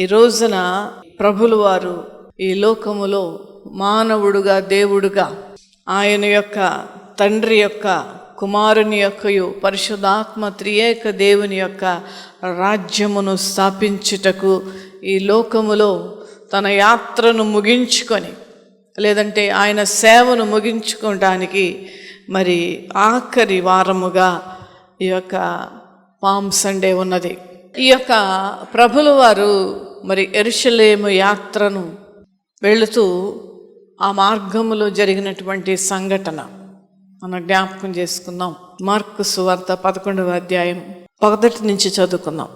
ఈ రోజున ప్రభులు వారు ఈ లోకములో మానవుడుగా దేవుడుగా ఆయన యొక్క తండ్రి యొక్క కుమారుని యొక్కయు పరిశుధాత్మ త్రియేక దేవుని యొక్క రాజ్యమును స్థాపించుటకు ఈ లోకములో తన యాత్రను ముగించుకొని లేదంటే ఆయన సేవను ముగించుకోవడానికి మరి ఆఖరి వారముగా ఈ యొక్క పామ్ సండే ఉన్నది. ఈ యొక్క ప్రభుల వారు మరి ఎరుషలేము యాత్రను వెళుతూ ఆ మార్గములో జరిగినటువంటి సంఘటన మనం జ్ఞాపకం చేసుకుందాం. మార్కు సువార్త పదకొండవ అధ్యాయం మొదటి నుంచి చదువుకుందాం.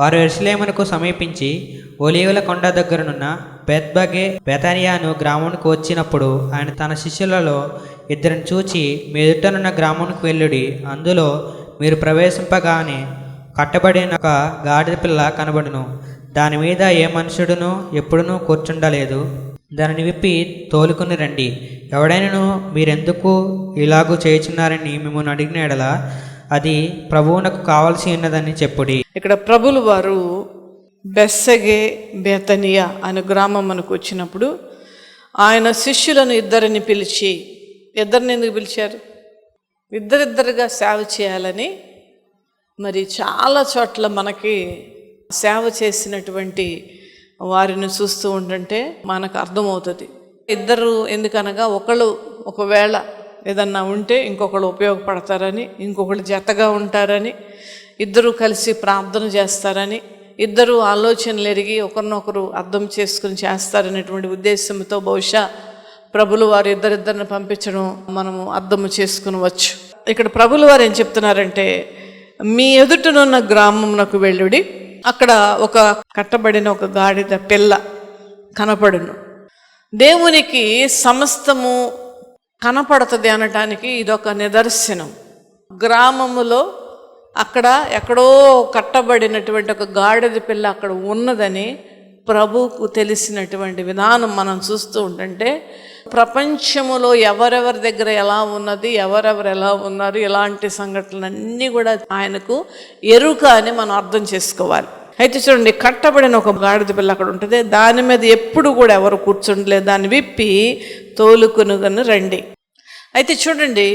వారు ఎరుసలేమునకు సమీపించి ఒలీవుల కొండ దగ్గరనున్న బెత్బగే బెతానియాను గ్రామానికి వచ్చినప్పుడు ఆయన తన శిష్యులలో ఇద్దరిని చూచి మీ ఎదుటనున్న గ్రామానికి వెళ్ళుడి అందులో మీరు ప్రవేశింపగానే కట్టబడిన ఒక గాడిద పిల్ల కనబడును. దాని మీద ఏ మనుషుడును ఎప్పుడునూ కూర్చుండలేదు. దానిని విప్పి తోలుకుని రండి. ఎవడైనను మీరెందుకు ఇలాగూ చేయుచున్నారని మిమ్మల్ని అడిగిన ఎడల అది ప్రభువునకు కావాల్సి ఉన్నదని చెప్పుడి. ఇక్కడ ప్రభులు వారు బెస్సగే బేతనియా అనే గ్రామం మనకు వచ్చినప్పుడు ఆయన శిష్యులను ఇద్దరిని పిలిచి ఇద్దరిని ఎందుకు పిలిచారు? ఇద్దరిద్దరుగా సేవ చేయాలని మరి చాలా చోట్ల మనకి సేవ చేసినటువంటి వారిని చూస్తూ ఉంటుంటే మనకు అర్థమవుతుంది. ఇద్దరు ఎందుకనగా ఒకళ్ళు ఒకవేళ ఏదన్నా ఉంటే ఇంకొకళ్ళు ఉపయోగపడతారని ఇంకొకళ్ళు జతగా ఉంటారని ఇద్దరు కలిసి ప్రార్థన చేస్తారని ఇద్దరు ఆలోచనలు ఎరిగి ఒకరినొకరు అర్థం చేసుకుని చేస్తారనేటువంటి ఉద్దేశంతో బహుశా ప్రభులు వారు ఇద్దరిద్దరిని పంపించడం మనము అర్థము చేసుకునవచ్చు. ఇక్కడ ప్రభులు వారు ఏం చెప్తున్నారంటే మీ ఎదుటనున్న గ్రామమునకు వెళ్ళుడి. అక్కడ ఒక కట్టబడిన ఒక గాడిద పిల్ల కనపడును. దేవునికి సమస్తము కనపడుతుంది అనటానికి ఇదొక నిదర్శనం. గ్రామములో అక్కడ ఎక్కడో కట్టబడినటువంటి ఒక గాడిద పిల్ల అక్కడ ఉన్నదని ప్రభువుకు తెలిసినటువంటి విధానం మనం చూస్తూ ఉంటుంటే ప్రపంచములో ఎవరెవరి దగ్గర ఎలా ఉన్నది ఎవరెవరు ఎలా ఉన్నారు ఇలాంటి సంఘటనలన్నీ కూడా ఆయనకు ఎరుక అని మనం అర్థం చేసుకోవాలి. అయితే చూడండి కట్టబడిన ఒక గాడిద పిల్ల అక్కడ ఉంటుంది. దాని మీద ఎప్పుడు కూడా ఎవరు కూర్చుండలేదు. దాన్ని విప్పి తోలుకొనుగను రండి. అయితే చూడండి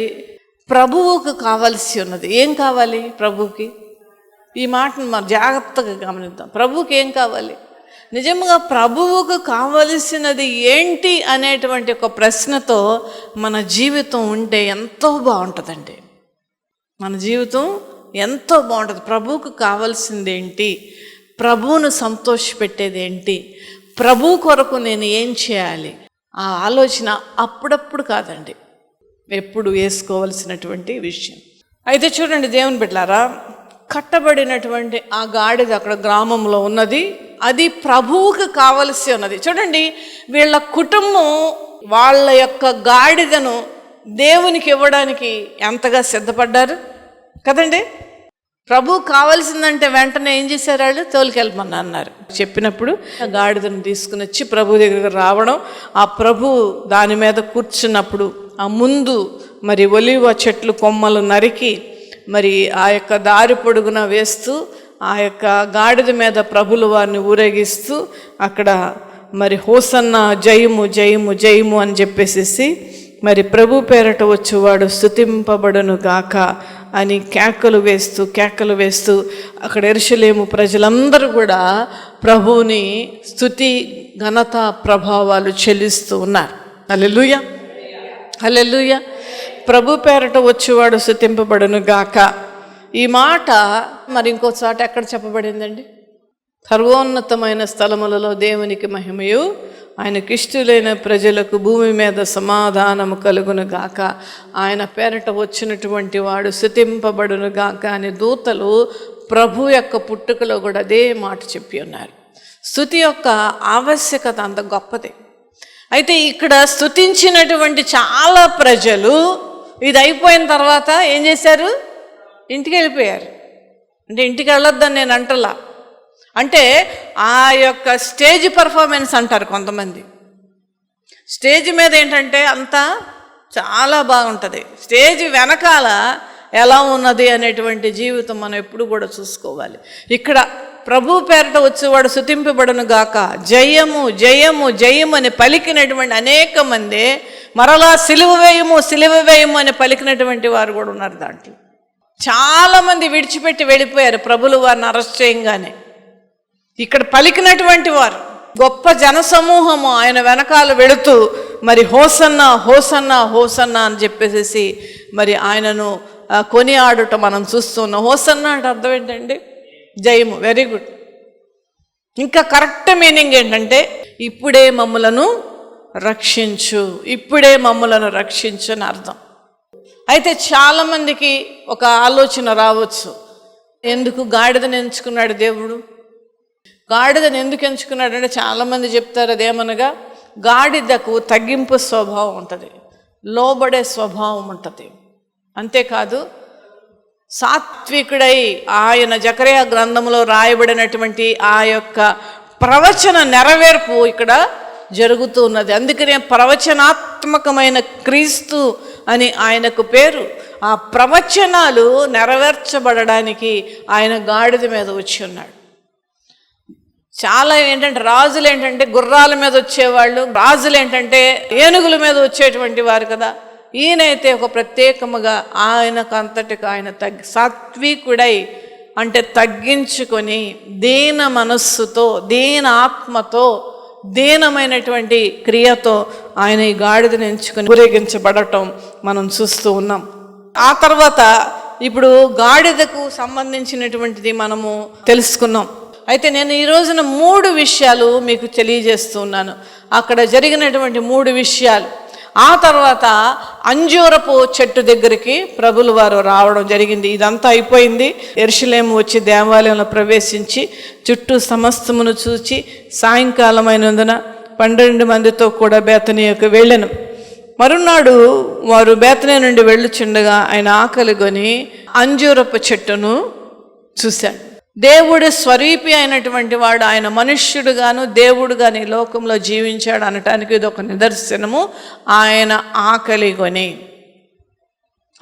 ప్రభువుకు కావాల్సి ఉన్నది. ఏం కావాలి ప్రభువుకి? ఈ మాటను మనం జాగ్రత్తగా గమనిద్దాం. ప్రభువుకి ఏం కావాలి? నిజంగా ప్రభువుకు కావలసినది ఏంటి అనేటువంటి ఒక ప్రశ్నతో మన జీవితం ఉంటే ఎంతో బాగుంటుందండి. మన జీవితం ఎంతో బాగుంటుంది. ప్రభువుకు కావాల్సింది ఏంటి? ప్రభువును సంతోషపెట్టేది ఏంటి? ప్రభు కొరకు నేను ఏం చేయాలి? ఆ ఆలోచన అప్పుడప్పుడు కాదండి. ఎప్పుడు వేసుకోవలసినటువంటి విషయం. అయితే చూడండి దేవుని బిడ్డారా కట్టబడినటువంటి ఆ గాడిద అక్కడ గ్రామంలో ఉన్నది. అది ప్రభువుకు కావలసి ఉన్నది. చూడండి వీళ్ళ కుటుంబం వాళ్ళ యొక్క గాడిదను దేవునికి ఇవ్వడానికి ఎంతగా సిద్ధపడ్డారు? కదండి? ప్రభు కావాల్సిందంటే వెంటనే ఏం చేశారు వాళ్ళు? తోలుకెళ్ళమని అన్నారు. చెప్పినప్పుడు ఆ గాడిదను తీసుకుని వచ్చి ప్రభు దగ్గరికి రావడం ఆ ప్రభు దాని మీద కూర్చున్నప్పుడు ఆ ముందు మరి ఒలివ చెట్లు కొమ్మలు నరికి మరి ఆ యొక్క దారి పొడుగున వేస్తూ ఆ యొక్క గాడిద మీద ప్రభులు వారిని ఊరేగిస్తూ అక్కడ మరి హోసన్న జయము జయము జయము అని చెప్పేసేసి మరి ప్రభు పేరట వచ్చేవాడు స్థుతింపబడును గాక అని కేకలు వేస్తూ కేకలు వేస్తూ అక్కడ ఎరుషలేము ప్రజలందరూ కూడా ప్రభువుని స్థుతి ఘనత ప్రభావాలు చెల్లిస్తూ ఉన్నారు. అల్లెలుయ అల్లెలుయ ప్రభు పేరట వచ్చేవాడు స్థుతింపబడును గాక. ఈ మాట మరి ఇంకో చోట ఎక్కడ చెప్పబడిందండి? సర్వోన్నతమైన స్థలములలో దేవునికి మహిమయు ఆయన కిష్టులైన ప్రజలకు భూమి మీద సమాధానము కలుగును గాక. ఆయన పేరట వచ్చినటువంటి వాడు స్థుతింపబడును గాక అనే దూతలు ప్రభు యొక్క పుట్టుకలో కూడా అదే మాట చెప్పి ఉన్నారు. స్థుతి యొక్క ఆవశ్యకత అంత గొప్పది. అయితే ఇక్కడ స్థుతించినటువంటి చాలా ప్రజలు ఇది అయిపోయిన తర్వాత ఏం చేశారు? ఇంటికి వెళ్ళిపోయారు అంటే ఇంటికి వెళ్ళొద్దని నేను అంటలా. అంటే ఆ యొక్క స్టేజ్ పర్ఫార్మెన్స్ అంటారు కొంతమంది. స్టేజ్ మీద ఏంటంటే అంతా చాలా బాగుంటుంది. స్టేజ్ వెనకాల ఎలా ఉన్నది అనేటువంటి జీవితం మనం ఎప్పుడు కూడా చూసుకోవాలి. ఇక్కడ ప్రభు పేరట వచ్చేవాడు శుతింపబడును గాక. జయము జయము జయము అని పలికినటువంటి అనేక మంది మరలా సిలువ వేయము సిలువ వేయము అని పలికినటువంటి వారు కూడా ఉన్నారు దాంట్లో. చాలామంది విడిచిపెట్టి వెళ్ళిపోయారు ప్రభులు వారిని అరెస్ట్ చేయంగానే. ఇక్కడ పలికినటువంటి వారు గొప్ప జనసమూహము ఆయన వెనకాల వెళుతూ మరి హోసన్న హోసన్న హోసన్న అని చెప్పేసి మరి ఆయనను కొని ఆడుట మనం చూస్తున్నాం. హోసన్న అంటే అర్థం ఏంటండి? జయము వెరీ గుడ్ ఇంకా కరెక్ట్ మీనింగ్ ఏంటంటే ఇప్పుడే మమ్ములను రక్షించు ఇప్పుడే మమ్ములను రక్షించు అని అర్థం. అయితే చాలామందికి ఒక ఆలోచన రావచ్చు. ఎందుకు గాడిదని ఎంచుకున్నాడు దేవుడు? గాడిదను ఎందుకు ఎంచుకున్నాడు అంటే చాలామంది చెప్తారు అదేమనగా గాడిదకు తగ్గింపు స్వభావం ఉంటుంది లోబడే స్వభావం ఉంటుంది. అంతేకాదు సాత్వికుడై ఆయన జకరయ గ్రంథంలో రాయబడినటువంటి ఆ యొక్క ప్రవచన నెరవేర్పు ఇక్కడ జరుగుతూ ఉన్నది. అందుకనే ప్రవచనాత్మకమైన క్రీస్తు అని ఆయనకు పేరు. ఆ ప్రవచనాలు నెరవేర్చబడడానికి ఆయన గాడిద మీద వచ్చి ఉన్నాడు. చాలా ఏంటంటే రాజులు ఏంటంటే గుర్రాల మీద వచ్చేవాళ్ళు రాజులు ఏంటంటే ఏనుగుల మీద వచ్చేటువంటి వారు కదా. ఈయనైతే ఒక ప్రత్యేకముగా ఆయనకు అంతటికి ఆయన తగ్గి సాత్వికుడై అంటే తగ్గించుకొని దీన మనస్సుతో దీన ఆత్మతో దీనమైనటువంటి క్రియతో ఆయన ఈ గాడిదను ఎంచుకుని ఊరేగించబడటం మనం చూస్తూ ఉన్నాం. ఆ తర్వాత ఇప్పుడు గాడిదకు సంబంధించినటువంటిది మనము తెలుసుకున్నాం. అయితే నేను ఈ రోజున మూడు విషయాలు మీకు తెలియజేస్తున్నాను అక్కడ జరిగినటువంటి మూడు విషయాలు. ఆ తర్వాత అంజూరపు చెట్టు దగ్గరికి ప్రభులు వారు రావడం జరిగింది. ఇదంతా అయిపోయింది. ఎరుషులేము వచ్చి దేవాలయంలో ప్రవేశించి చుట్టూ సమస్తమును చూచి సాయంకాలమైనందున పన్నెండు మందితో కూడా బేతనీయకు వెళ్ళను. మరునాడు వారు బేతనే నుండి వెళ్ళుచుండగా ఆయన ఆకలి కొని అంజూరపు చెట్టును చూశాడు దేవుడు స్వరూపి అయినటువంటి వాడు ఆయన మనుష్యుడుగాను దేవుడుగాను ఈ లోకంలో జీవించాడు అనటానికి ఇది ఒక నిదర్శనము. ఆయన ఆకలి కొని.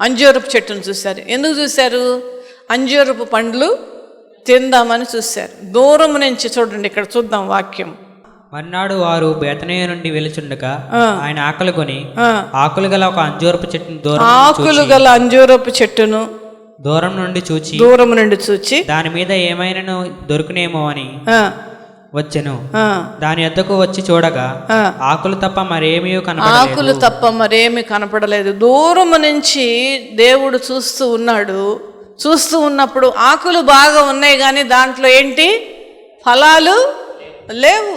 అంజూరపు చెట్టును చూశారు. ఎందుకు చూశారు? అంజూరపు పండ్లు తిందామని చూశారు. దూరం నుంచి చూడండి ఇక్కడ చూద్దాం వాక్యం. మర్నాడు వారు బేతనయ్య నుండి వెలుచుండగా ఆయన ఆకలి కొని ఆకులు గల ఒక అంజూరపు చెట్టును దూరం ఆకులు గల అంజూరపు చెట్టును దూరం నుండి చూచి దూరం నుండి చూచి దాని మీద ఏమైనాను దొరుకునేమో అని వచ్చెను. దాని వద్దకు వచ్చి చూడగా. ఆకులు తప్ప మరేమీ కనపడలేదు. ఆకులు తప్ప మరేమి కనపడలేదు. దూరం నుంచి దేవుడు చూస్తూ ఉన్నాడు. చూస్తూ ఉన్నప్పుడు ఆకులు బాగా ఉన్నాయి కానీ దాంట్లో ఏంటి? ఫలాలు లేవు.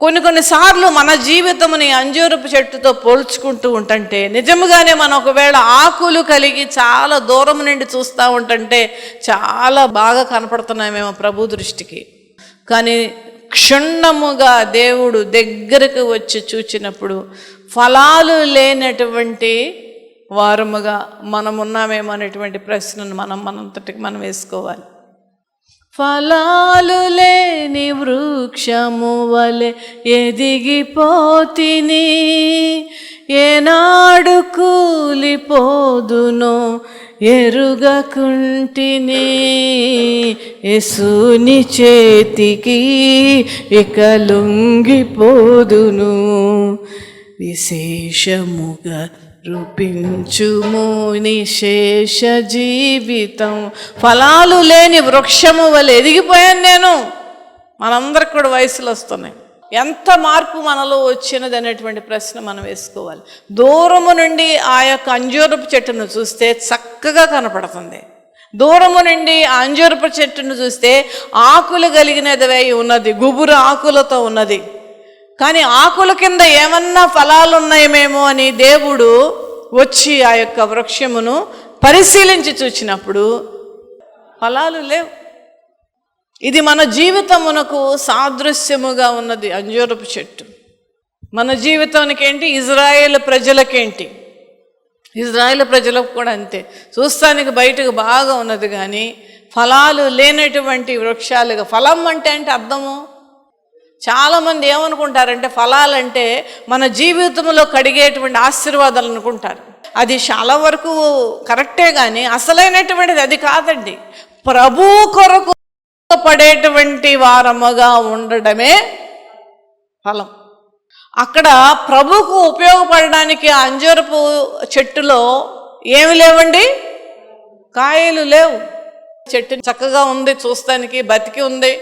కొన్ని కొన్నిసార్లు మన జీవితముని అంజూరపు చెట్టుతో పోల్చుకుంటూ ఉంటుంటే నిజముగానే మనం ఒకవేళ ఆకులు కలిగి చాలా దూరం నుండి చూస్తూ ఉంటుంటే చాలా బాగా కనపడుతున్నామేమో ప్రభు దృష్టికి. కానీ క్షుణ్ణముగా దేవుడు దగ్గరకు వచ్చి చూచినప్పుడు ఫలాలు లేనటువంటి వారముగా మనం ఉన్నామేమో అనేటువంటి ప్రశ్నను మనం మనంతటికి మనం వేసుకోవాలి. ఫలాలు లేని వృక్షము వలె ఎదిగిపోతిని. ఏనాడు కూలిపోదునో ఎరుగకుంటిని ఎసుని చేతికి ఇక లొంగిపోదును. విశేషముగా రూపించుము నిశేష జీవితం. ఫలాలు లేని వృక్షము వల్ల ఎదిగిపోయాను నేను. మనందరికి కూడా వయసులు వస్తున్నాయి. ఎంత మార్పు మనలో వచ్చినది అనేటువంటి ప్రశ్న మనం వేసుకోవాలి. దూరము నుండి ఆ యొక్క అంజూరపు చెట్టును చూస్తే చక్కగా కనపడుతుంది. దూరము నుండి ఆ అంజూరపు చెట్టును చూస్తే ఆకులు కలిగినది ఉన్నది గుబురు ఆకులతో ఉన్నది. కానీ ఆకుల కింద ఏమన్నా ఫలాలు ఉన్నాయేమేమో అని దేవుడు వచ్చి ఆ యొక్క వృక్షమును పరిశీలించి చూచినప్పుడు ఫలాలు లేవు. ఇది మన జీవితమునకు సాదృశ్యముగా ఉన్నది అంజూరపు చెట్టు. మన జీవితానికి ఏంటి ఇజ్రాయేల్ ప్రజలకేంటి? ఇజ్రాయేల్ ప్రజలకు కూడా అంతే. చూస్తానికి బయటకు బాగా ఉన్నది కానీ ఫలాలు లేనటువంటి వృక్షాలుగా ఫలం అంటే అంటే అర్థము? చాలామంది ఏమనుకుంటారంటే ఫలాలంటే మన జీవితంలో కడిగేటువంటి ఆశీర్వాదాలు అనుకుంటారు. అది చాలా వరకు కరెక్టే కానీ అసలైనటువంటిది అది కాదండి. ప్రభు కొరకు పడేటువంటి వారముగా ఉండడమే ఫలం. అక్కడ ప్రభుకు ఉపయోగపడడానికి ఆ చెట్టులో ఏమి లేవండి? కాయలు లేవు. చెట్టు చక్కగా ఉంది చూస్తానికి బతికి ఉంది.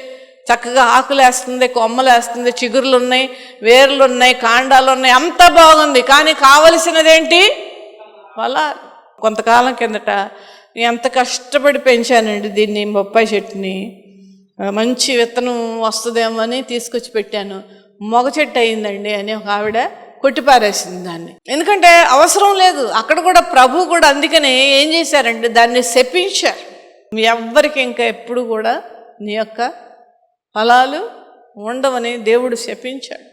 చక్కగా ఆకులు వేస్తుంది కొమ్మలు వేస్తుంది చిగురులు ఉన్నాయి వేర్లు ఉన్నాయి కాండాలు ఉన్నాయి అంతా బాగుంది. కానీ కావలసినదేంటి? వల్ల కొంతకాలం కిందట నేను ఎంత కష్టపడి పెంచానండి దీన్ని బొప్పాయి చెట్టుని. మంచి విత్తనం వస్తుందేమో అని తీసుకొచ్చి పెట్టాను. మొగ చెట్టు అయిందండి అని ఒక ఆవిడ కొట్టిపారేసింది దాన్ని. ఎందుకంటే అవసరం లేదు అక్కడ కూడా ప్రభు కూడా అందుకనే ఏం చేశారంటే దాన్ని శపించారు. ఎవ్వరికి ఇంకా ఎప్పుడు కూడా నీ యొక్క ఫలాలు ఉండవని దేవుడు శపించాడు.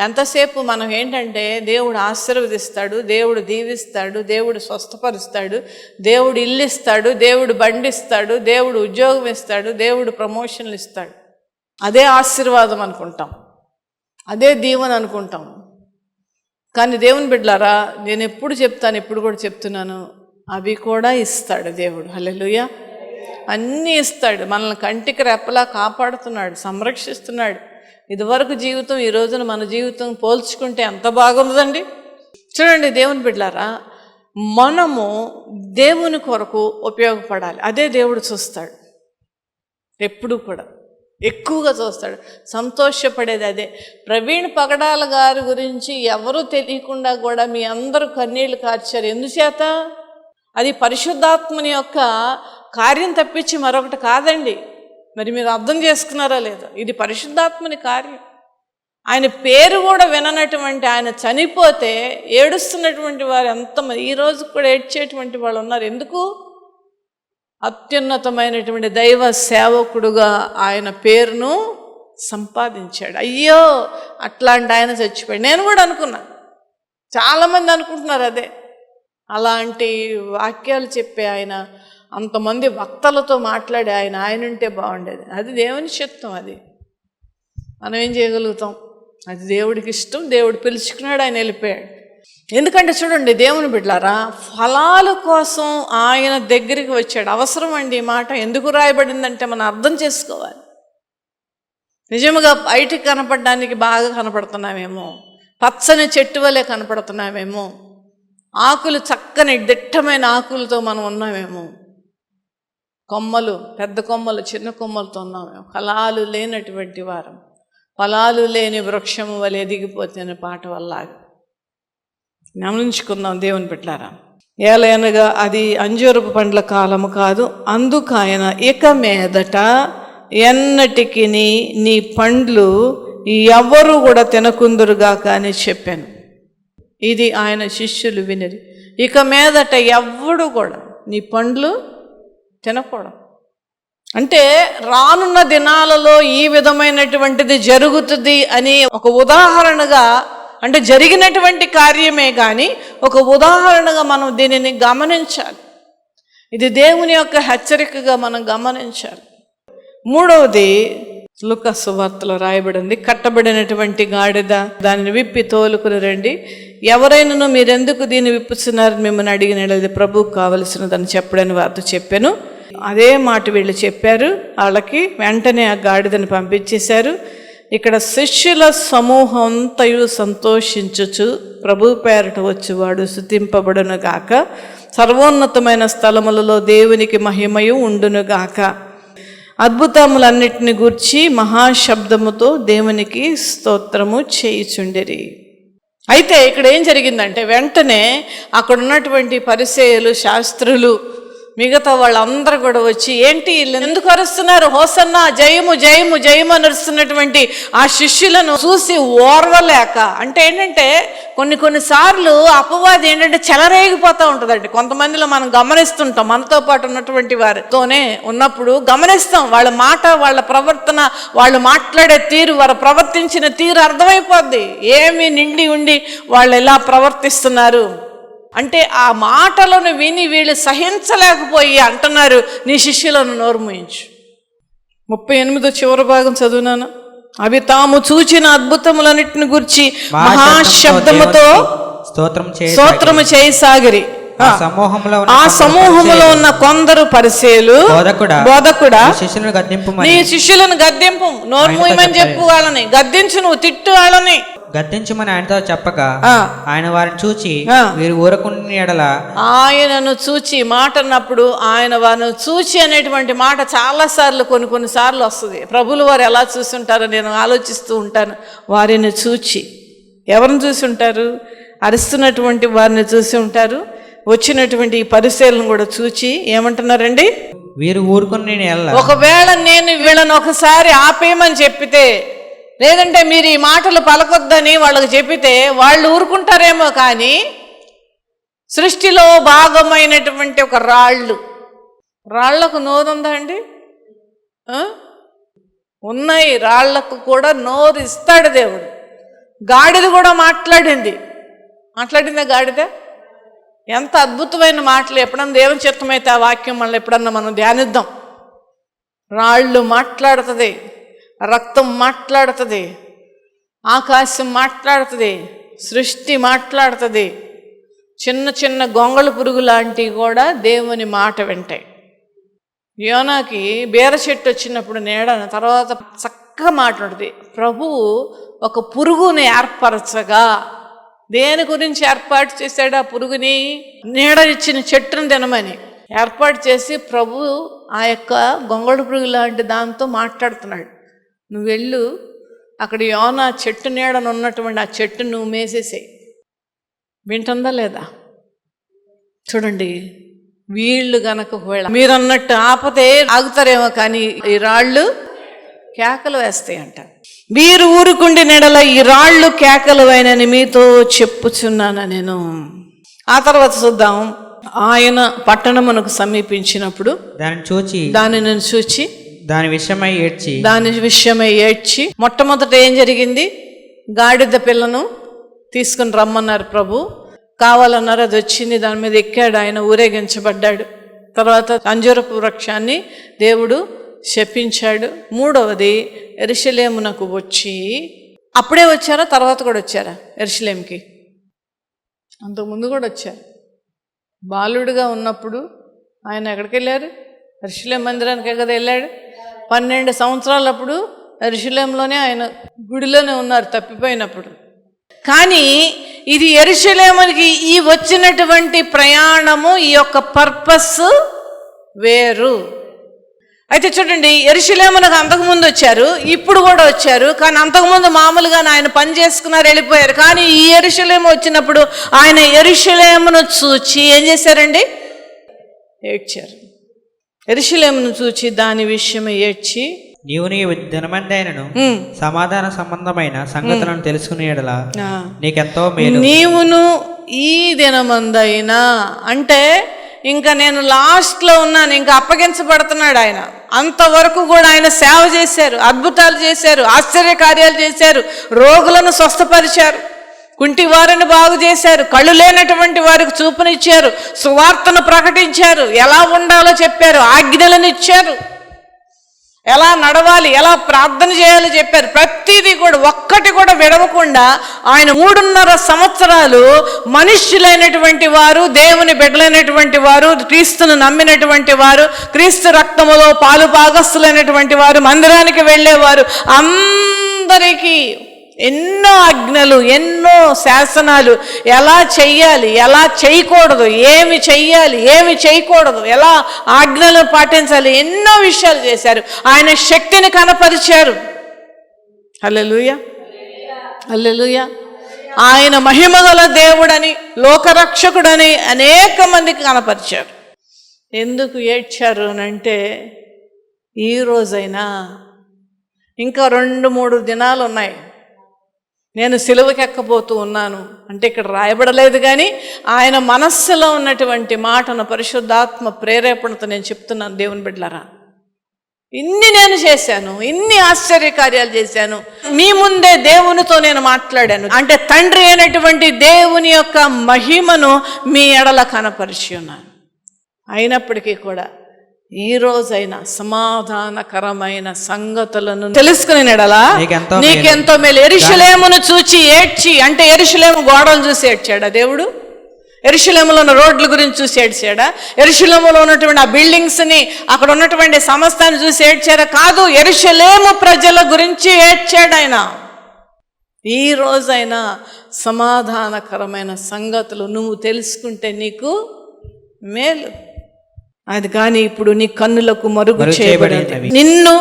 ఎంతసేపు మనం ఏంటంటే దేవుడు ఆశీర్వదిస్తాడు దేవుడు దీవిస్తాడు దేవుడు స్వస్థపరుస్తాడు దేవుడు ఇల్లు ఇస్తాడు దేవుడు బండిస్తాడు దేవుడు ఉద్యోగం ఇస్తాడు దేవుడు ప్రమోషన్లు ఇస్తాడు. అదే ఆశీర్వాదం అనుకుంటాం. అదే దీవెన అనుకుంటాం. కానీ దేవుని బిడ్డలారా నేను ఎప్పుడు చెప్తాను ఎప్పుడు కూడా చెప్తున్నాను అవి కూడా ఇస్తాడు దేవుడు. హలో అన్నీ ఇస్తాడు. మనల్ని కంటికి రెప్పలా కాపాడుతున్నాడు సంరక్షిస్తున్నాడు. ఇదివరకు జీవితం ఈ రోజున మన జీవితం పోల్చుకుంటే ఎంత బాగుందండి చూడండి దేవుని బిడ్డలారా మనము దేవుని కొరకు ఉపయోగపడాలి. అదే దేవుడు చూస్తాడు. ఎప్పుడు కూడా. ఎక్కువగా చూస్తాడు. సంతోషపడేది అదే. ప్రవీణ్ పగడాల గారి గురించి ఎవరు తెలియకుండా కూడా మీ అందరూ కన్నీళ్ళు కార్చారు. ఎందుచేత? అది పరిశుద్ధాత్మని యొక్క కార్యం తప్పించి మరొకటి కాదండి. మరి మీరు అర్థం చేసుకున్నారా లేదా? ఇది పరిశుద్ధాత్మని కార్యం. ఆయన పేరు కూడా విననటువంటి ఆయన చనిపోతే ఏడుస్తున్నటువంటి వారు ఎంతమంది ఈ రోజు కూడా ఏడ్చేటువంటి వాళ్ళు ఉన్నారు. ఎందుకు? అత్యున్నతమైనటువంటి దైవ సేవకుడుగా ఆయన పేరును సంపాదించాడు. అయ్యో! అట్లాంటి ఆయన చచ్చిపోయాడు. నేను కూడా అనుకున్నా. చాలామంది అనుకుంటున్నారు అదే. అలాంటి వాక్యాలు చెప్పే ఆయన అంతమంది వక్తలతో మాట్లాడి ఆయన ఆయన ఉంటే బాగుండేది. అది దేవుని చిత్తం అది. మనం ఏం చేయగలుగుతాం? అది దేవుడికి ఇష్టం దేవుడు పిలుచుకున్నాడు ఆయన వెళ్ళిపోయాడు. ఎందుకంటే చూడండి దేవుని బిడ్డలారా ఫలాల కోసం ఆయన దగ్గరికి వచ్చాడు. అవసరం అండి ఈ మాట. ఎందుకు రాయబడిందంటే మనం అర్థం చేసుకోవాలి. నిజముగా బయటికి కనపడడానికి బాగా కనపడుతున్నామేమో. పచ్చని చెట్టు వలె కనపడుతున్నామేమో. ఆకులు చక్కని దిట్టమైన ఆకులతో మనం ఉన్నామేమో. కొమ్మలు పెద్ద కొమ్మలు చిన్న కొమ్మలతో ఉన్నామేమో ఫలాలు లేనటువంటి వారం. ఫలాలు లేని వృక్షము వలె ఎదిగిపోతే పాట వల్ల గమనించుకుందాం దేవుని పెట్టారా ఏలైనగా అది అంజూరపు పండ్ల కాలము కాదు. అందుకు ఆయన ఇక మీదట ఎన్నటికి నీ పండ్లు ఎవరు కూడా తినకుందురుగా కానీ చెప్పాను. ఇది ఆయన శిష్యులు వినిరి ఇక మీదట ఎవడు కూడా నీ పండ్లు తినకూడదు. అంటే రానున్న దినాలలో ఈ విధమైనటువంటిది జరుగుతుంది అని ఒక ఉదాహరణగా అంటే జరిగినటువంటి కార్యమే కానీ ఒక ఉదాహరణగా మనం దీనిని గమనించాలి. ఇది దేవుని యొక్క హెచ్చరికగా మనం గమనించాలి. మూడవది లుక సువార్తలో రాయబడింది కట్టబడినటువంటి గాడిద దానిని విప్పి తోలుకుని రండి. ఎవరైనాను మీరెందుకు దీన్ని విప్పుతున్నారని మిమ్మల్ని అడిగినది కావలసిన కావలసినదని చెప్పడని వారితో చెప్పాను. అదే మాట వీళ్ళు చెప్పారు. వాళ్ళకి వెంటనే ఆ గాడిదని పంపించేశారు. ఇక్కడ శిష్యుల సమూహం అంతయు సంతోషించుచు ప్రభు పేరట వచ్చేవాడు శుద్ధింపబడును గాక. సర్వోన్నతమైన స్థలములలో దేవునికి మహిమయు ఉండును గాక. అద్భుతములన్నిటిని గూర్చి మహాశబ్దముతో దేవునికి స్తోత్రము చేయుచుండిరి. అయితే ఇక్కడ ఏం జరిగిందంటే వెంటనే అక్కడ ఉన్నటువంటి పరిచయలు శాస్త్రులు మిగతా వాళ్ళందరూ కూడా వచ్చి ఏంటి వీళ్ళు ఎందుకు అరుస్తున్నారు? హోసన్న జయము జయము జయము అని అరుస్తున్నటువంటి ఆ శిష్యులను చూసి ఓర్వలేక అంటే ఏంటంటే కొన్ని కొన్నిసార్లు అపవాది ఏంటంటే చెలరేగిపోతూ ఉంటుందండి. కొంతమందిలో మనం గమనిస్తుంటాం మనతో పాటు ఉన్నటువంటి వారితోనే ఉన్నప్పుడు గమనిస్తాం. వాళ్ళ మాట వాళ్ళ ప్రవర్తన వాళ్ళు మాట్లాడే తీరు వారు ప్రవర్తించిన తీరు అర్థమైపోద్ది. ఏమి నిండి ఉండి వాళ్ళు ఎలా ప్రవర్తిస్తున్నారు? అంటే ఆ మాటలను విని వీళ్ళు సహించలేకపోయి అంటున్నారు నీ శిష్యులను నోరు మూయించు. ముప్పై ఎనిమిదో చివరి భాగం చదువునాను? అవి తాము చూచిన అద్భుతములన్నిటిని గురించి మహాశబ్దముతో స్తోత్రం స్తోత్రము చేయసాగిరి ఆ సమూహంలో ఉన్న ఆ కొందరు సమూహములో ఉన్న కొందరు పరిసేలు బోధకుడా శిష్యులను గద్దింపుమని నీ శిష్యులను గద్దింపు. నోరు మూయమని చెప్పు వాళ్ళని. గద్దించు నువ్వు తిట్టు వాళ్ళని. గద్దించమని ఆయనతో చెప్పగా ఆ. ఆయన వారిని చూచి. వీరు ఊరకుని ఎడల ఆయనను చూచి మాట అన్నప్పుడు ఆయన వారిని చూచి అనేటువంటి మాట చాలాసార్లు కొన్ని కొన్ని సార్లు వస్తుంది. ప్రభులు వారు ఎలా చూస్తుంటారో నేను ఆలోచిస్తూ ఉంటాను. వారిని చూచి. ఎవరిని చూసి ఉంటారు? అరుస్తున్నటువంటి వారిని చూసి ఉంటారు. వచ్చినటువంటి ఈ పరిశీలన కూడా చూచి ఏమంటున్నారండి? వీరు ఊరుకుని ఒకవేళ నేను వీళ్ళని ఒకసారి ఆపేయమని చెప్పితే లేదంటే మీరు ఈ మాటలు పలకొద్దని వాళ్ళకి చెప్పితే వాళ్ళు ఊరుకుంటారేమో కానీ సృష్టిలో భాగమైనటువంటి ఒక రాళ్ళు. రాళ్ళకు నోరుందా అండి? ఉన్నాయి. రాళ్ళకు కూడా నోరు ఇస్తాడు దేవుడు. గాడిద కూడా మాట్లాడింది. మాట్లాడిందా గాడిద? ఎంత అద్భుతమైన మాటలు. ఎప్పుడన్నా దేవుని చిత్తమైతే ఆ వాక్యం మళ్ళీ ఎప్పుడన్నా మనం ధ్యానిద్దాం. రాళ్ళు మాట్లాడుతుంది. రక్తం మాట్లాడుతుంది ఆకాశం మాట్లాడుతుంది సృష్టి మాట్లాడుతుంది. చిన్న చిన్న గొంగళ పురుగు లాంటివి కూడా దేవుని మాట వింటాయి. యోనాకి బీర చెట్టు వచ్చినప్పుడు నీడన తర్వాత చక్కగా మాట్లాడుతుంది ప్రభువు ఒక పురుగుని ఏర్పరచగా. దేని గురించి ఏర్పాటు చేశాడు ఆ పురుగుని? నీడ ఇచ్చిన చెట్టును తినమని. ఏర్పాటు చేసి ప్రభు ఆ యొక్క గొంగళ పురుగు లాంటి దాంతో మాట్లాడుతున్నాడు. నువ్వు వెళ్ళు అక్కడ యోన చెట్టు నీడను ఉన్నటువంటి ఆ చెట్టు నువ్వు మేసేసేయి. వింటుందా లేదా? చూడండి వీళ్ళు గనక ఒకవేళ మీరు అన్నట్టు ఆపతే ఆగుతారేమో కానీ ఈ రాళ్ళు కేకలు వేస్తాయి అంట వీరు ఊరుకుండి నెడల ఈ రాళ్ళు కేకలు అయినని మీతో చెప్పుచున్నాను నేను? ఆ తర్వాత చూద్దాం. ఆయన పట్టణమునకు సమీపించినప్పుడు దానిని చూచి దానిని చూచి దాని విషయమై ఏడ్చి దాని విషయమై ఏడ్చి మొట్టమొదట ఏం జరిగింది? గాడిద పిల్లను తీసుకుని రమ్మన్నారు ప్రభు. కావాలన్నారు అది వచ్చింది దాని మీద ఎక్కాడు ఆయన ఊరేగించబడ్డాడు. తర్వాత అంజూరపు వృక్షాన్ని దేవుడు శపించాడు. మూడవది ఎరిశలేమునకు వచ్చి అప్పుడే వచ్చారా? తర్వాత కూడా వచ్చారా ఎరుషలేంకి అంతకుముందు కూడా వచ్చారు. బాలుడిగా ఉన్నప్పుడు ఆయన ఎక్కడికి వెళ్ళారు ఎరుషలేం మందిరానికే కదా వెళ్ళాడు? పన్నెండు సంవత్సరాలప్పుడు ఎరుషలేంలోనే ఆయన గుడిలోనే ఉన్నారు తప్పిపోయినప్పుడు. కానీ ఇది ఎరుషలేమునికి ఈ వచ్చినటువంటి ప్రయాణము ఈ యొక్క పర్పస్ వేరు. అయితే చూడండి ఎరుషలేమునకు అంతకుముందు వచ్చారు ఇప్పుడు కూడా వచ్చారు కానీ అంతకుముందు మామూలుగా ఆయన పని చేసుకున్నారు వెళ్ళిపోయారు. కానీ ఈ ఎరుషలేము వచ్చినప్పుడు ఆయన ఎరుషలేమును చూచి ఏం చేశారండి? ఏడ్చారు. ఎరుషలేమును చూచి దాని విషయమై ఏడ్చి నీవు నీ దినమందైనను "ఉమ్, సమాధాన సంబంధమైన సంగతులను తెలుసుకునే ఎడల ఆ, నీకెంతో మేలు. నీవును ఈ దినమందైనా అంటే ఇంకా నేను లాస్ట్లో ఉన్నాను ఇంకా అప్పగించబడుతున్నాడు ఆయన. అంతవరకు కూడా ఆయన సేవ చేశారు అద్భుతాలు చేశారు ఆశ్చర్య కార్యాలు చేశారు రోగులను స్వస్థపరిచారు. కుంటి వారిని బాగు చేశారు. కళ్ళు లేనటువంటి వారికి చూపునిచ్చారు. సువార్తను ప్రకటించారు. ఎలా ఉండాలో చెప్పారు. ఆజ్ఞలను ఇచ్చారు. ఎలా నడవాలి ఎలా ప్రార్థన చేయాలో చెప్పారు. ప్రతిదీ కూడా ఒక్కటి కూడా విడవకుండా ఆయన మూడున్నర సంవత్సరాలు మనుష్యులైనటువంటి వారు దేవుని బిడ్డలైనటువంటి వారు క్రీస్తును నమ్మినటువంటి వారు క్రీస్తు రక్తములో పాలు పాగస్తులైనటువంటి వారు మందిరానికి వెళ్ళేవారు. అందరికీ ఎన్నో ఆజ్ఞలు ఎన్నో శాసనాలు ఎలా చెయ్యాలి ఎలా చేయకూడదు ఏమి చెయ్యాలి ఏమి చేయకూడదు ఎలా ఆజ్ఞలు పాటించాలి ఎన్నో విషయాలు చేశారు. ఆయన శక్తిని కనపరిచారు. హల్లెలూయ. హల్లెలూయ. ఆయన మహిమగల దేవుడని లోకరక్షకుడని అనేక మందికి కనపరిచారు. ఎందుకు ఏడ్చారు అని అంటే ఈరోజైనా ఇంకా రెండు మూడు దినాలు ఉన్నాయి నేను సిలువకి ఎక్కబోతూ ఉన్నాను. అంటే ఇక్కడ రాయబడలేదు కానీ ఆయన మనస్సులో ఉన్నటువంటి మాటను పరిశుద్ధాత్మ ప్రేరేపణతో నేను చెప్తున్నాను దేవుని బిడ్డలరా. ఇన్ని నేను చేశాను ఇన్ని ఆశ్చర్యకార్యాలు చేశాను మీ ముందే దేవునితో నేను మాట్లాడాను. అంటే తండ్రి అయినటువంటి దేవుని యొక్క మహిమను మీ ఎడల కనపరిచి ఉన్నాను. అయినప్పటికీ కూడా ఈ రోజైనా సమాధానకరమైన సంగతులను తెలుసుకుని నెడలా? నీకెంతో మేలు. ఎరుషలేమును చూచి ఏడ్చి అంటే ఎరుషలేము గోడలు చూసి ఏడ్చాడా దేవుడు? ఎరుశలేములో ఉన్న రోడ్ల గురించి చూసి ఏడ్చాడా? ఎరుశలేములో ఉన్నటువంటి ఆ బిల్డింగ్స్ని అక్కడ ఉన్నటువంటి సమస్తాన్ని చూసి ఏడ్చారా? కాదు ఎరుశలేము ప్రజల గురించి ఏడ్చాడు ఆయన ఈ రోజైనా సమాధానకరమైన సంగతులు నువ్వు తెలుసుకుంటే నీకు మేలు. అది కానీ ఇప్పుడు నీ కన్నులకు మరుగు చేయబడినవి. నిన్ను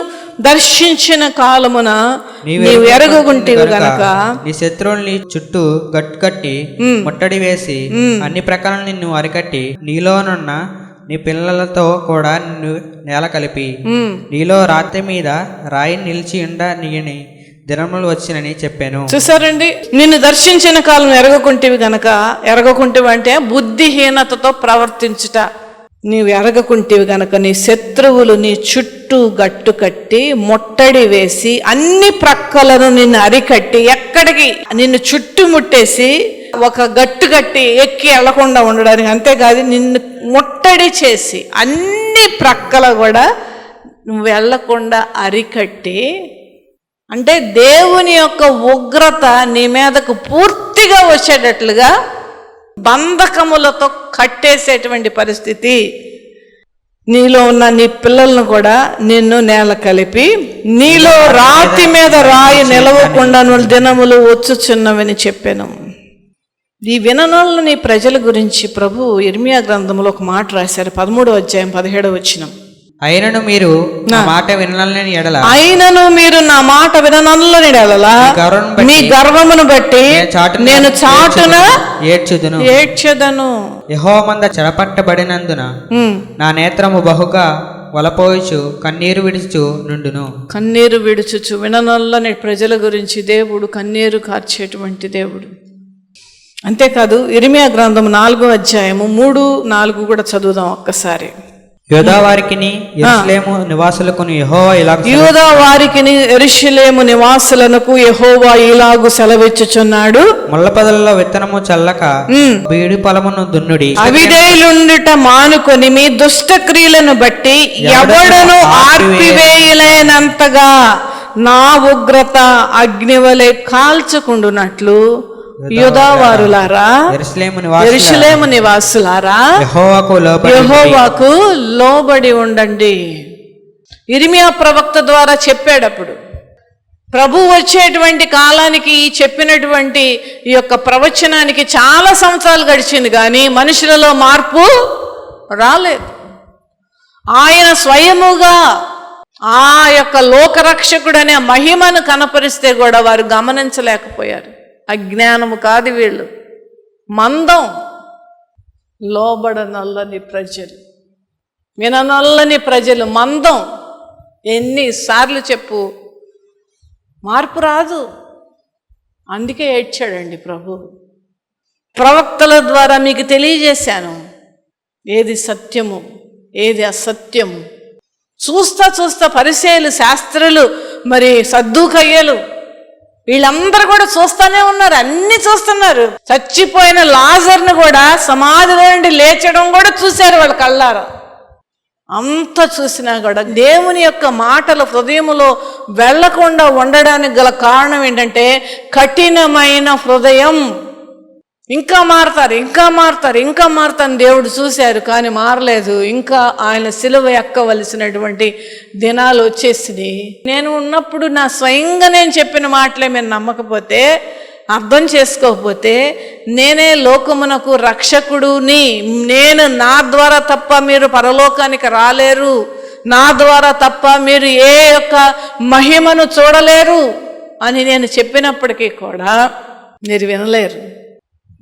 దర్శించిన కాలమున నీవు ఎరుగకుంటివి గనక నీ శత్రువుల్ని చుట్టూ గట్టు కట్టి ముట్టడి వేసి అన్ని ప్రకారం నిన్ను అరికట్టి నీలోనున్న నీ పిల్లలతో కూడా నిన్ను నేల కలిపి నీలో రాతి మీద రాయి నిలిచి ఉండ నీని దినములు వచ్చినని చెప్పాను. చూసారండి? నిన్ను దర్శించిన కాలం ఎరగకుంటివి గనక ఎరగకుంటివి అంటే బుద్ధిహీనతతో ప్రవర్తించుట. నీవు ఎరగకుంటివి గనక నీ శత్రువులు నీ చుట్టూ గట్టు కట్టి ముట్టడి వేసి అన్ని ప్రక్కలను నిన్ను అరికట్టి ఎక్కడికి నిన్ను చుట్టుముట్టేసి ఒక గట్టు కట్టి ఎక్కి వెళ్ళకుండా ఉండడానికి అంతేకాదు నిన్ను ముట్టడి చేసి అన్ని ప్రక్కల కూడా నువ్వు వెళ్ళకుండా అరికట్టి అంటే దేవుని యొక్క ఉగ్రత నీ మీదకు పూర్తిగా వచ్చేటట్లుగా బంధకములతో కట్టేసేటువంటి పరిస్థితి. నీలో ఉన్న నీ పిల్లలను కూడా నిన్ను నేల కలిపి నీలో రాతి మీద రాయి నిలవకుండా నువ్వు దినములు వచ్చుచున్నవని చెప్పాను. ఈ విననోళ్ళు నీ ప్రజల గురించి ప్రభు ఇర్మియా గ్రంథంలో ఒక మాట రాశారు పదమూడో అధ్యాయం పదిహేడో వచ్చినాం అయినను మీరు నా. మాట వినాలని ఎడల. అయినను మీరు నా మాట విననల్లని ఎడలా. మీ గర్వమును బట్టి నేను చాటున ఏడ్చుదును. ఏడ్చెదను. యహోమంద చెరపట్టబడినందున ఉమ్. నా నేత్రము బహుగా వలపోయిచు కన్నీరు విడుచు నుండును. కన్నీరు విడుచుచు విననల్లని ప్రజల గురించి దేవుడు కన్నీరు కార్చేటువంటి దేవుడు. అంతేకాదు ఇరిమియా గ్రంథం నాలుగో అధ్యాయము మూడు నాలుగు కూడా చదువుదాం ఒక్కసారి. యోధావారికిని ఎరుసలేము నివాసులకును యెహోవా ఇలా యూదా వారికి ఎరుషులేము నివాసులకు యెహోవా ఇలాగు సెలవిచ్చుచున్నాడు. ముళ్ళపదలలో విత్తనము చల్లక. బీడి పొలమును దున్నుడి. అవిధేయులుండుట మానుకొని మీ దుష్ట క్రియలను బట్టి ఎవడను ఆర్పివేయలేనంతగా నా ఉగ్రత అగ్నివలే కాల్చుకుండునట్లు ఎరుషులేము నివాసులారా? యెహోవాకు లోబడి ఉండండి. ఇరిమియా ప్రవక్త ద్వారా చెప్పాడప్పుడు ప్రభు వచ్చేటువంటి కాలానికి చెప్పినటువంటి ఈ యొక్క ప్రవచనానికి చాలా సంవత్సరాలు గడిచింది కానీ మనుషులలో మార్పు రాలేదు. ఆయన స్వయముగా ఆ యొక్క లోకరక్షకుడు అనే మహిమను కనపరిస్తే కూడా వారు గమనించలేకపోయారు. అజ్ఞానము కాదు వీళ్ళు. మందం లోబడనల్లని ప్రజలు. విననల్లని ప్రజలు. మందం. ఎన్నిసార్లు చెప్పు. మార్పు రాదు. అందుకే ఏడ్చాడండి ప్రభు. ప్రవక్తల ద్వారా మీకు తెలియజేశాను. ఏది సత్యము ఏది అసత్యము. చూస్తా చూస్తా పరిచయాలు శాస్త్రులు మరి సర్దుకయ్యలు వీళ్ళందరూ కూడా చూస్తానే ఉన్నారు అన్ని చూస్తున్నారు. చచ్చిపోయిన లాజర్ను కూడా సమాధిలో నుండి లేచడం కూడా చూశారు వాళ్ళ కళ్ళారా? అంత చూసినా కూడా దేవుని యొక్క మాటలు హృదయములో వెళ్ళకుండా ఉండడానికి గల కారణం ఏంటంటే కఠినమైన హృదయం. ఇంకా మారతారు ఇంకా మారతారు ఇంకా మారతాను దేవుడు చూశారు కానీ మారలేదు. ఇంకా ఆయన సిలువ ఎక్కవలసినటువంటి దినాలు వచ్చేసింది నేను ఉన్నప్పుడు నా స్వయంగా నేను చెప్పిన మాటలే మీరు నమ్మకపోతే అర్థం చేసుకోకపోతే నేనే లోకమునకు రక్షకుడుని. నేను నా ద్వారా తప్ప మీరు పరలోకానికి రాలేరు. నా ద్వారా తప్ప మీరు ఏ యొక్క మహిమను చూడలేరు అని నేను చెప్పినప్పటికీ కూడా మీరు వినలేరు.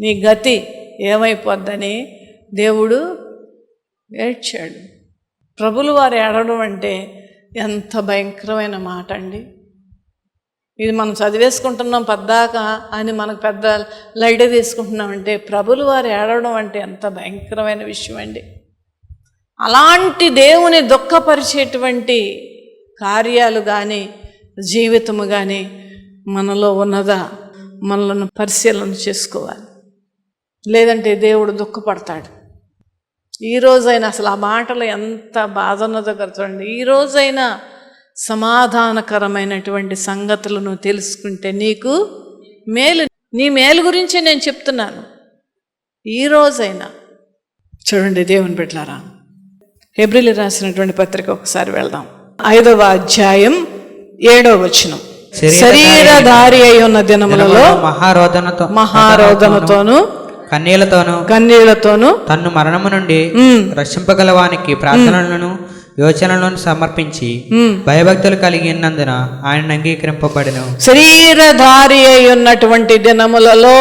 నీ గతి ఏమైపోద్దని దేవుడు ఏడ్చాడు. ప్రభులు వారు ఏడవడం అంటే ఎంత భయంకరమైన మాట అండి. ఇది మనం చదివేసుకుంటున్నాం పద్దాక అని మనకు పెద్ద లైట్ తీసుకుంటున్నామంటే ప్రభులు వారు ఏడవడం అంటే ఎంత భయంకరమైన విషయం అండి. అలాంటి దేవుని దుఃఖపరిచేటువంటి కార్యాలు కానీ జీవితము కానీ మనలో ఉన్నదా? మనలను పరిశీలన చేసుకోవాలి. లేదంటే దేవుడు దుఃఖపడతాడు. ఈ రోజైనా అసలు ఆ మాటలు ఎంత బాధ ఉన్నదో కదా చూడండి. ఈ రోజైనా సమాధానకరమైనటువంటి సంగతులను తెలుసుకుంటే నీకు మేలు నీ మేలు గురించి నేను చెప్తున్నాను. ఈ రోజైనా చూడండి దేవుని బిడ్డలారా హెబ్రిల్ రాసినటువంటి పత్రిక ఒకసారి వెళ్దాం. ఐదవ అధ్యాయం ఏడవ వచనం. శరీరధారి- శరీరధారి అయి ఉన్న దినములలో మహారోదనతో మహారోదనతోను కన్నీళ్ళతోనూ కన్నీళ్ళతోను తన్ను మరణము నుండి రక్షింపగలవానికి ప్రార్థనలను యోచనలను సమర్పించి. భయభక్తులు కలిగి ఉన్నందున ఆయన అంగీకరింపబడిను శరీరధారి అయి ఉన్నటువంటి దినములలో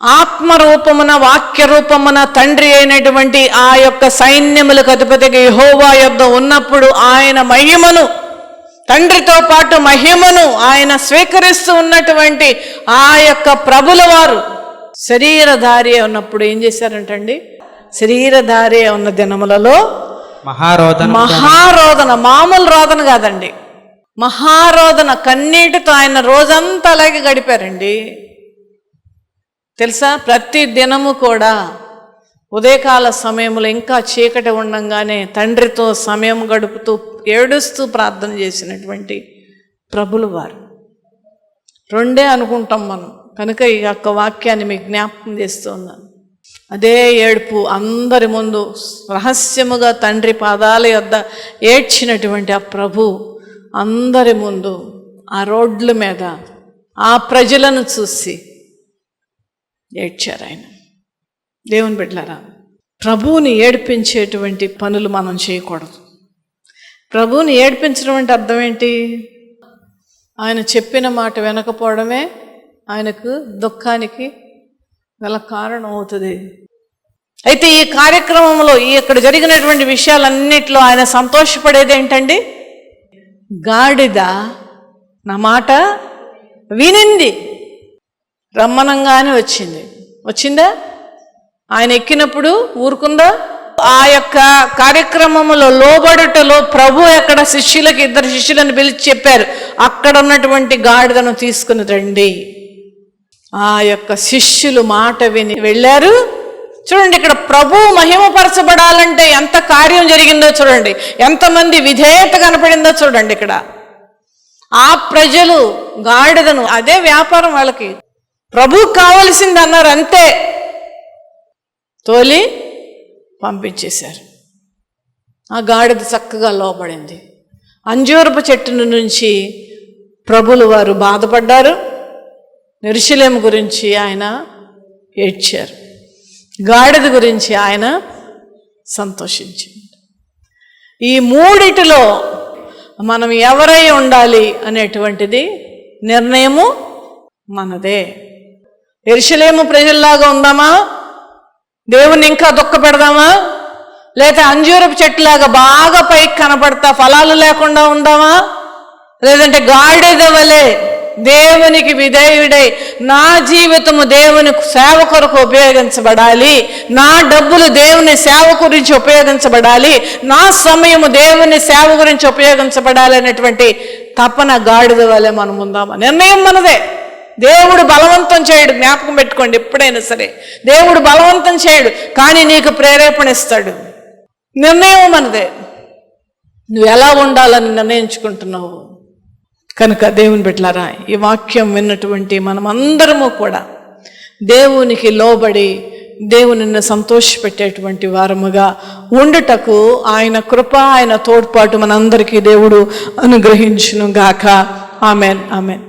ఆత్మరూపమున వాక్య రూపమున తండ్రి అయినటువంటి ఆ యొక్క సైన్యములకు అధిపతిగా యెహోవా యొద్ద ఉన్నప్పుడు ఆయన మహిమను తండ్రితో పాటు మహిమను ఆయన స్వీకరిస్తూ ఉన్నటువంటి ఆ యొక్క ప్రభుల వారు శరీరధారి ఉన్నప్పుడు ఏం చేశారంటండి? శరీరధారి ఉన్న దినములలో మహారోదన మహారోదన మామూలు రోదన కాదండి. మహారోదన కన్నీటితో ఆయన రోజంతా అలాగే గడిపారండి. తెలుసా? ప్రతి దినము కూడా ఉదయకాల సమయంలో ఇంకా చీకటి ఉండంగానే తండ్రితో సమయం గడుపుతూ ఏడుస్తూ ప్రార్థన చేసినటువంటి ప్రభులు వారు. రెండే అనుకుంటాం మనం. కనుక ఈ యొక్క వాక్యాన్ని మీకు జ్ఞాపకం చేస్తూ ఉన్నాను అదే ఏడుపు అందరి ముందు రహస్యముగా తండ్రి పాదాల యొద్ద ఏడ్చినటువంటి ఆ ప్రభు అందరి ముందు ఆ రోడ్ల మీద ఆ ప్రజలను చూసి ఏడ్చారు ఆయన. దేవుని బిడ్డలారా ప్రభువుని ఏడిపించేటువంటి పనులు మనం చేయకూడదు. ప్రభువుని ఏడిపించడం అంటే అర్థం ఏంటి? ఆయన చెప్పిన మాట వినకపోవడమే ఆయనకు దుఃఖానికి గల కారణం అవుతుంది. అయితే ఈ కార్యక్రమంలో ఈ ఇక్కడ జరిగినటువంటి విషయాలన్నిటిలో ఆయన సంతోషపడేది ఏంటండి? గాడిద నా మాట వినింది. రమ్మనంగానే వచ్చింది. వచ్చిందా? ఆయన ఎక్కినప్పుడు ఊరుకుందా? ఆ యొక్క కార్యక్రమంలో లోబడుటలో ప్రభు ఎక్కడ శిష్యులకి ఇద్దరు శిష్యులను పిలిచి చెప్పారు. అక్కడ ఉన్నటువంటి గాడిదను తీసుకుని రండి. ఆ యొక్క శిష్యులు మాట విని వెళ్ళారు. చూడండి ఇక్కడ ప్రభు మహిమపరచబడాలంటే ఎంత కార్యం జరిగిందో చూడండి. ఎంతమంది విధేయత కనపడిందో చూడండి ఇక్కడ. ఆ ప్రజలు గాడిదను అదే వ్యాపారం వాళ్ళకి. ప్రభు కావలసింది అన్నారు అంతే. తోలి పంపించేశారు. ఆ గాడిద చక్కగా లోపడింది అంజూరపు చెట్టును నుంచి ప్రభులు వారు బాధపడ్డారు. నిరుశలేం గురించి ఆయన ఏడ్చారు. గాడిద గురించి ఆయన సంతోషించింది. ఈ మూడిటిలో మనం ఎవరై ఉండాలి అనేటువంటిది నిర్ణయము మనదే. ఎరుషలేము ప్రజల్లాగా ఉందామా? దేవుని ఇంకా దుఃఖ పెడదామా? లేదా అంజూరపు చెట్టులాగా బాగా పైకి కనపడతా ఫలాలు లేకుండా ఉందామా? లేదంటే గాడిద వలె దేవునికి విధేయుడై నా జీవితము దేవుని సేవ కొరకు ఉపయోగించబడాలి. నా డబ్బులు దేవుని సేవ గురించి ఉపయోగించబడాలి. నా సమయము దేవుని సేవ గురించి ఉపయోగించబడాలి అనేటువంటి తపన గాడిద వలె మనం ఉందామా? నిర్ణయం మనదే. దేవుడు బలవంతం చేయడు జ్ఞాపకం పెట్టుకోండి ఎప్పుడైనా సరే. దేవుడు బలవంతం చేయడు కానీ నీకు ప్రేరేపణ ఇస్తాడు. నిర్ణయం మనదే. నువ్వు ఎలా ఉండాలని నిర్ణయించుకుంటున్నావు? కనుక దేవుని బిడ్డలారా ఈ వాక్యం విన్నటువంటి మనమందరము కూడా దేవునికి లోబడి దేవునిని సంతోషపెట్టేటువంటి వారముగా ఉండుటకు ఆయన కృప ఆయన తోడ్పాటు మనందరికీ దేవుడు అనుగ్రహించును గాక ఆమెన్ ఆమెన్.